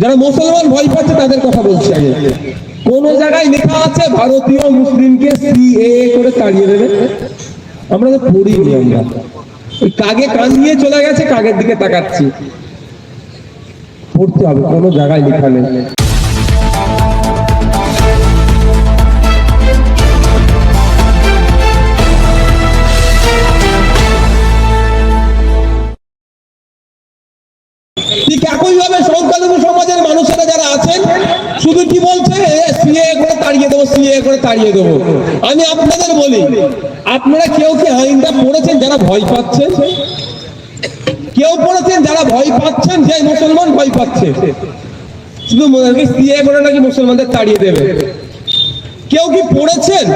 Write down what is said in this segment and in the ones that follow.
যারা মুসলমান ভয় পাচ্ছে, তাদের কথা বলছি আগে। কোন জায়গায় লেখা আছে, ভারতীয় মুসলিমকে করে তাড়িয়ে দেবে। আমরা তো পড়িনি আমরা। ওই কাগে কান দিয়ে চলে গেছে, কাগের দিকে তাকাচ্ছি। পড়তে হবে, কোনো জায়গায় লেখা নেই। করে তাড়িয়ে দেবো। আমি আপনাদের বলি, আপনারা কেউ কি আইনটা পড়েছেন যারা ভয় পাচ্ছেন? কেউ পড়েছেন যারা ভয় পাচ্ছেন যে মুসলমান ভয় পাচ্ছে? শুধু সিএ করে নাকি মুসলমানদের তাড়িয়ে দেবে? কেউ কি পড়েছেন?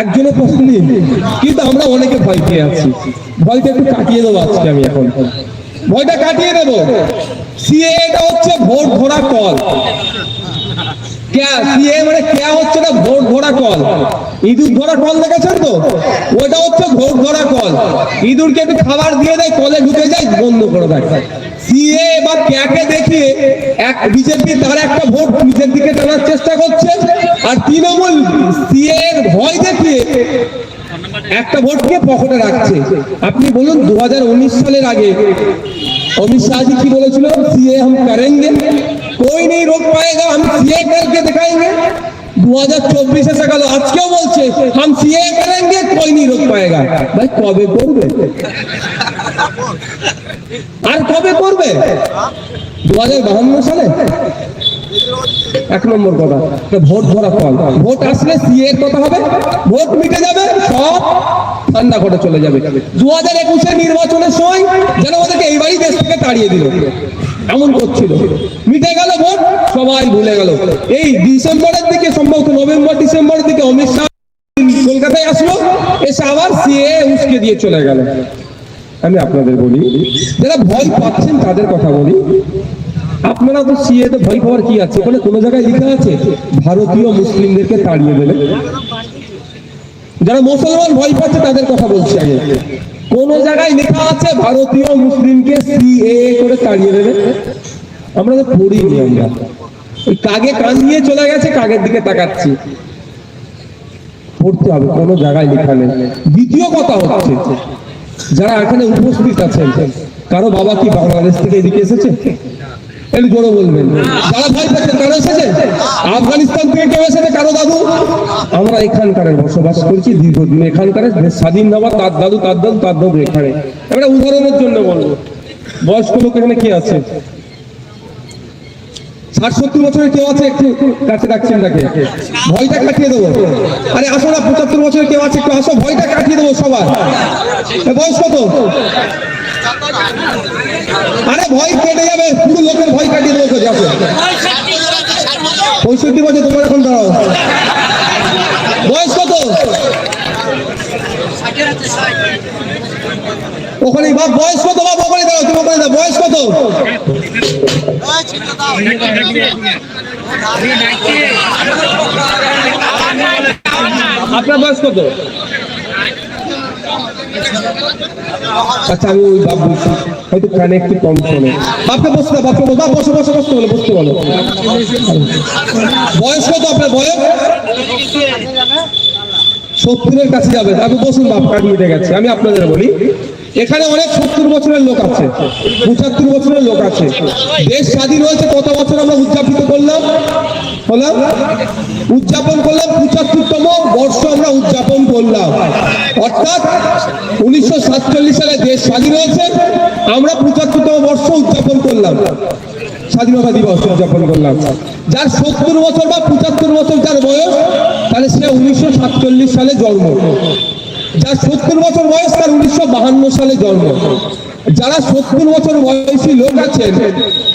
একজনের প্রশ্ন নেই। কিন্তু আমরা অনেকে ভয় পেয়ে আছি। ভয়টা একটু কাটিয়ে দেবো আজকে আমি এখন। ভয়টা কাটিয়ে দেবো। সিএ এটা হচ্ছে ভোট ঘোড়া কল। মানে ক্যা হচ্ছে ভোট কল? ইঁদুর কল দেখেছেন তো? ওটা হচ্ছে ভোট কল। ইঁদুরকে একটু খাবার দিয়ে দেয়, কলে ঢুকে যায়, বন্ধ করে দেয়। ক্যাকে দেখে এক দিকে একটা ভোট দিকে চেষ্টা করছে, আর তৃণমূল ভয় দেখিয়ে একটা ভোটকে পকেটে রাখছে। আপনি বলুন দু হাজার উনিশ সালের আগে অমিত শাহজি কি বলেছিল? সিএ হম করেন कोई नहीं रोक पाएगा हम सीए करके दिखाएंगे 2024 এসে গেল আজকেও বলছে हम सीए करेंगे कोई नहीं रोक पाएगा ভাই কবে করবে আর কবে করবে দু সালে এক নম্বর কথা তো ভোট ধরা ফল ভোট আসলে সিএ এর কথা হবে ভোট মিটে যাবে সব ঠান্ডা করে চলে যাবে দু হাজার একুশের নির্বাচনের সময় যেন ওদেরকে এইবারই দেশ থেকে তাড়িয়ে দিল এমন করছিল মিটে গেল ভোট, সবাই ভুলে গেল। এই ডিসেম্বরের দিকে সম্ভবত নভেম্বর, ডিসেম্বরের দিকে অমিত শাহ কলকাতায় আসলো, এসে আবার সিএ উস্কে দিয়ে চলে গেল। আমি আপনাদের বলি, যারা ভয় পাচ্ছেন তাদের কথা বলি। আপনারা তো সিএ তে ভয় পাওয়ার কি আছে? ওখানে কোনো জায়গায় লেখা আছে, ভারতীয় মুসলিমদেরকে তাড়িয়ে দেবে যারা মুসলমান ভয় পাচ্ছে তাদের কথা বলছি আগে। কোন জায়গায় লেখা আছে, ভারতীয় মুসলিমকে সিএ করে তাড়িয়ে দেবে। আমরা তো পড়িনি আমরা। কাগে কান নিয়ে চলে গেছে, কাগের দিকে তাকাচ্ছি। পড়তে হবে, কোনো জায়গায় লেখা নেই। দ্বিতীয় কথা হচ্ছে, যারা এখানে উপস্থিত আছেন, কারও বাবা কি বাংলাদেশ থেকে এদিকে এসেছে? আফগানিস্তান থেকে কেউ আমরা এখানকার বসবাস করছি স্বাধীন হওয়া তার উদাহরণের জন্য বলব। বয়স্ক লোক এখানে কি আছে? ষাট সত্তর বছরের কেউ আছে? একটু কাছে রাখছেন তাকে। ভয়টা কাটিয়ে দেবো। আরে আসো না, পঁচাত্তর বছরের কেউ আছে? একটু আসো, ভয়টা কাটিয়ে দেবো সবার। বয়স কত আরে ভয় কেটে যাবে, পুরো লোকের আসো পঁয়ষট্টি বছর তোমার এখন দাঁড়াও। বয়স কত? ওখানে বাপ বয়স কত? বাপ ওখানে দাঁড়াও তুমি ওখানে বয়স কত? আপনার বয়স কত? আচ্ছা আমি ওই বাপ বলছি। হয়তো কানে একটু কম শোনে। বাপকে বসতে দাও, বাপকে বসো বাপ বসো বসো বসতে বলো বসতে বলো। বয়স কত আপনার বয়স? সত্তরের কাছে যাবে। আপনি বসুন বাপ কাঠ মিটে গেছে। আমি আপনাদের বলি। এখানে অনেক সত্তর বছরের লোক আছে, পঁচাত্তর বছরের লোক আছে। দেশ স্বাধীন হয়েছে কত বছর আমরা উদযাপিত করলাম? হলাম উদযাপন করলাম পঁচাত্তরতম বর্ষ আমরা উদযাপন করলাম। অর্থাৎ উনিশশো সাতচল্লিশ সালে দেশ স্বাধীন হয়েছে, আমরা পঁচাত্তরতম বর্ষ উদযাপন করলাম। স্বাধীনতা দিবস উদযাপন করলাম। যার সত্তর বছর বা পঁচাত্তর বছর যার বয়স, তাহলে সে উনিশশো সাতচল্লিশ সালে জন্ম। যার সত্তর বছর বয়স তার উনিশশো সালে জন্ম। যারা সত্তর বছর বয়সী লোক আছেন,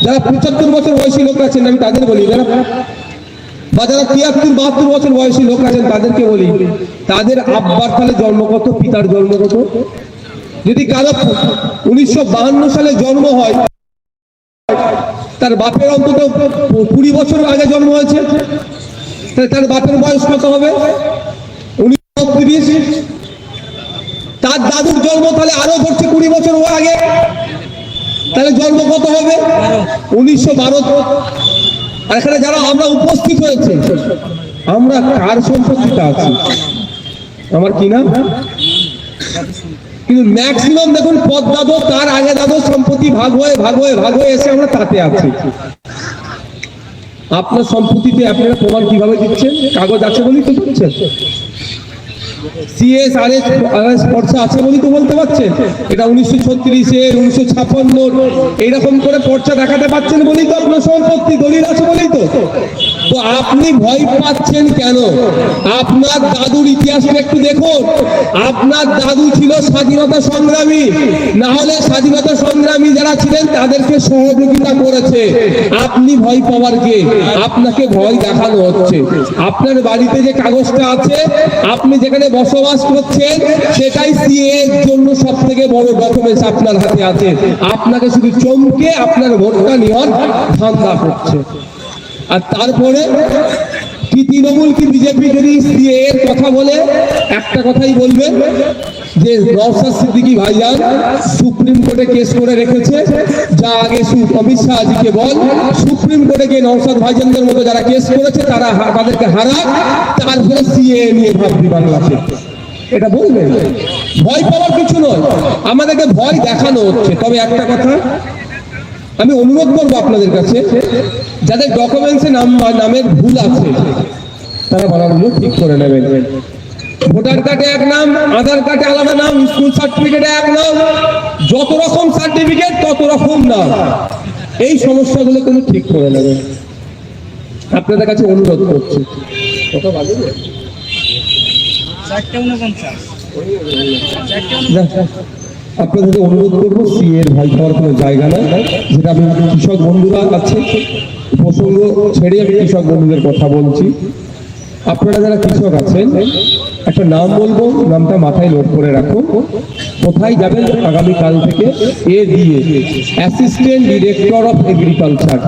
যারা পঁচাত্তর বছর বয়সী লোক আছেন, আমি তাদের বলি, যারা বা যারা তিয়াত্তর, বাহাত্তর বছর বয়সী লোক আছেন, তাদেরকে বলি, তাদের আব্বার সালে জন্ম কত, পিতার জন্ম কত? যদি কারও উনিশশো সালে জন্ম হয়, তার বাপের অন্তত কুড়ি বছর আগে জন্ম হয়েছে, তাহলে তার বাপের বয়স কত হবে উনিশশো তিরিশ তার দাদুর জন্ম তাহলে জন্ম কত হবে? উনিশশো বারো আর এখানে যারা আমরা উপস্থিত হয়েছে আমরা কার সম্পত্তিতে আছি? আমার কি নাম? কিন্তু ম্যাক্সিমাম দেখুন পদ দাদো তার আগে দাদো সম্পত্তি ভাগ হয়ে ভাগ হয়ে ভাগ হয়ে এসে আমরা তাতে আছি। আপনার সম্পত্তিতে আপনারা প্রমাণ কীভাবে দিচ্ছেন? কাগজ আছে বলেই তো দিচ্ছেন। সিএস আর এস পর্চা আছে বলেই তো বলতে পারছেন। এটা উনিশশো উনিশশো এইরকম করে পর্চা দেখাতে পারছেন বলেই তো আপনার সম্পত্তি দলিল আছে বলেই তো। তো আপনি ভয় পাচ্ছেন কেন? আপনার দাদুর ইতিহাসটা একটু দেখুন। আপনার দাদু ছিল স্বাধীনতা সংগ্রামী। না হলে স্বাধীনতা সংগ্রামী যারা ছিলেন, তাদেরকে সহযোগিতা করেছে। আপনি ভয় পাওয়ার কে? আপনাকে ভয় দেখানো হচ্ছে। আপনার বাড়িতে যে কাগজটা আছে, আপনি যেখানে বসবাস করছেন, সেটাই সিএ এর জন্য সব থেকে বড় ডকুমেন্টস আপনার হাতে আছে। আপনাকে শুধু চমকে আপনার ভোটটা নেওয়ার ধান্দা করছে। আর তারপরে কি তৃণমূল কি বিজেপি যদি এর কথা বলে, একটা কথাই বলবে যে নওশাদ সিদ্দিকী ভাইজান সুপ্রিম কোর্টে কেস করে রেখেছে। যা আগে অমিত শাহজিকে বল, সুপ্রিম কোর্টে গিয়ে নওশাদ ভাইজানদের মতো যারা কেস করেছে, তারা তাদেরকে হারা, তারপরে সিএ নিয়ে ভাবছি বাংলাতে এটা বলবেন ভয় পাওয়ার কিছু নয়। আমাদেরকে ভয় দেখানো হচ্ছে। তবে একটা কথা আমি অনুরোধ করব আপনাদের কাছে যাদের ডকুমেন্টসে নাম নামের ভুল আছে তারা বানানগুলো ঠিক করে নেবেন। ভোটার কার্ডে এক নাম আধার কার্ডে আলাদা নাম স্কুল সার্টিফিকেটে এক নাম যত রকম সার্টিফিকেট তত রকম নাম। এই সমস্যাগুলো কিন্তু ঠিক করে নেবেন। আপনাদের কাছে অনুরোধ করছি। কত বাজে চারটে উনপঞ্চাশ। যাক, আপনাদের অনুরোধ করব সি এর ভয় পাওয়ার কোনো জায়গা নাই। যেটা আপনার কৃষক বন্ধুরা আছে প্রসঙ্গ ছেড়ে আমি কৃষক বন্ধুদের কথা বলছি। আপনারা যারা কৃষক আছেন, একটা নাম বলব, নামটা মাথায় নোট করে রাখো। কোথায় যাবেন? আগামীকাল থেকে এ দিয়ে অ্যাসিস্ট্যান্ট ডিরেক্টর অফ এগ্রিকালচার।